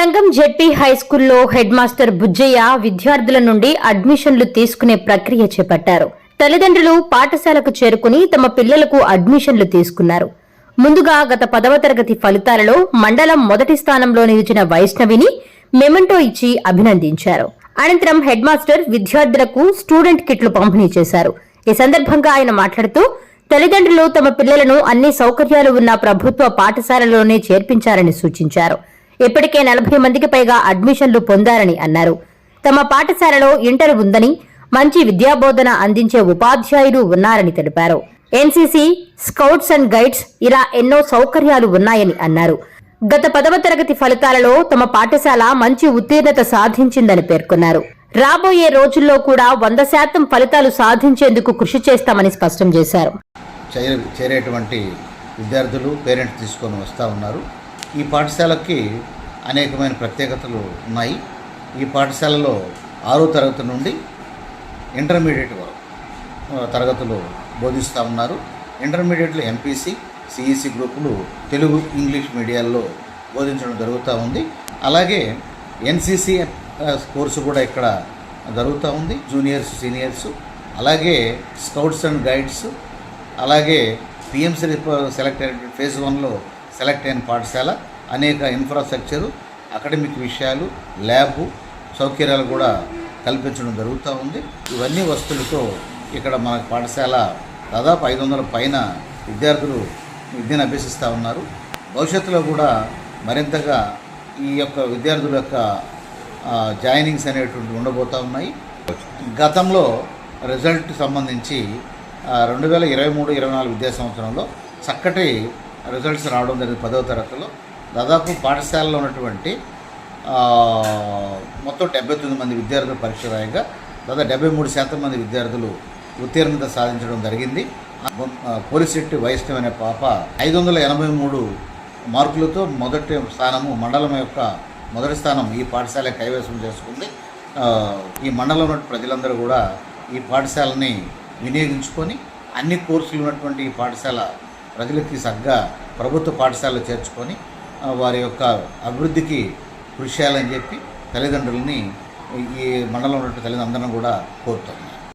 సంఘం ZP high స్కూల్లో head master Bujjayya విద్యార్థుల నుండి అడ్మిషన్లు తీసుకునే ప్రక్రియ చేపట్టారు. తల్లిదండ్రులు పాఠశాలకు చేరుకుని తమ పిల్లలకు అడ్మిషన్లు తీసుకున్నారు. ముందుగా గత పదవ తరగతి ఫలితాలలో మండలం మొదటి స్థానంలో నిలిచిన వైష్ణవిని మెమెంటో ఇచ్చి అభినందించారు. అనంతరం హెడ్ మాస్టర్ విద్యార్థులకు స్టూడెంట్ కిట్లు పంపిణీ చేశారు. ఈ సందర్భంగా ఆయన మాట్లాడుతూ తల్లిదండ్రులు తమ పిల్లలను అన్ని సౌకర్యాలు ఉన్న ప్రభుత్వ పాఠశాలలోనే చేర్పించారని సూచించారు. ఇప్పటికే నలభై మందికి పైగా అడ్మిషన్లు పొందారని అన్నారు. తమ పాఠశాలలో ఇంటర్ ఉందని మంచి విద్యాబోధన అందించే ఉపాధ్యాయులు ఉన్నారని తెలిపారు. ఎన్సీసీ స్కౌట్స్ అండ్ గైడ్స్ ఇలా ఎన్నో సౌకర్యాలు ఉన్నాయని అన్నారు. గత పదవ తరగతి ఫలితాలలో తమ పాఠశాల మంచి ఉత్తీర్ణత సాధించిందని పేర్కొన్నారు. రాబోయే రోజుల్లో కూడా వంద శాతం ఫలితాలు సాధించేందుకు కృషి చేస్తామని స్పష్టం చేశారు. చేరేటువంటి విద్యార్థులు పేరెంట్స్ తీసుకొని వస్తూ ఉన్నారు. ఈ పాఠశాలకి అనేకమైన ప్రత్యేకతలు ఉన్నాయి. ఈ పాఠశాలలో ఆరో తరగతి నుండి ఇంటర్మీడియట్ వరకు తరగతులు బోధిస్తూ ఉన్నారు. ఇంటర్మీడియట్లో ఎంపీసీ సిఈసి గ్రూపులు తెలుగు ఇంగ్లీష్ మీడియాల్లో బోధించడం జరుగుతూ ఉంది. అలాగే ఎన్సీసీ కోర్సు కూడా ఇక్కడ జరుగుతూ ఉంది జూనియర్స్ సీనియర్స్. అలాగే స్కౌట్స్ అండ్ గైడ్స్. అలాగే పిఎంసీ సెలెక్ట్ ఫేజ్ వన్లో సెలెక్ట్ అయిన పాఠశాల అనేక ఇన్ఫ్రాస్ట్రక్చరు అకాడమిక్ విషయాలు ల్యాబ్ సౌకర్యాలు కూడా కల్పించడం జరుగుతూ ఉంది. ఇవన్నీ వస్తువులతో ఇక్కడ మన పాఠశాల దాదాపు ఐదు వందల పైన విద్యార్థులు విద్యను అభ్యసిస్తూ ఉన్నారు. భవిష్యత్తులో కూడా మరింతగా ఈ యొక్క విద్యార్థుల యొక్క జాయినింగ్స్ అనేటువంటి ఉండబోతూ ఉన్నాయి. గతంలో రిజల్ట్ సంబంధించి రెండు వేల ఇరవై మూడు ఇరవై నాలుగు విద్యా సంవత్సరంలో చక్కటి రిజల్ట్స్ రావడం జరిగింది పదవ తరగతిలో. దాదాపు పాఠశాలలో ఉన్నటువంటి మొత్తం డెబ్బై తొమ్మిది మంది విద్యార్థులు పరీక్ష రాయగా దాదాపు డెబ్బై మూడు శాతం మంది విద్యార్థులు ఉత్తీర్ణత సాధించడం జరిగింది. ఆ, పోలిశెట్టి వైష్ణవ్ అనే పాప ఐదు వందల ఎనభై మూడు మార్కులతో మొదటి స్థానము మండలం యొక్క మొదటి స్థానం ఈ పాఠశాల కైవసం చేసుకుంది. ఈ మండలంలో ఉన్న ప్రజలందరూ కూడా ఈ పాఠశాలని వినియోగించుకొని అన్ని కోర్సులు ఉన్నటువంటి ఈ పాఠశాల ప్రజలకి సగ్గా ప్రభుత్వ పాఠశాలలో చేర్చుకొని వారి యొక్క అభివృద్ధికి కృషి చేయాలని చెప్పి తల్లిదండ్రులని ఈ మండలంలో ఉన్నటువంటి తల్లిదండ్రులను కూడా కోరుతున్నాను.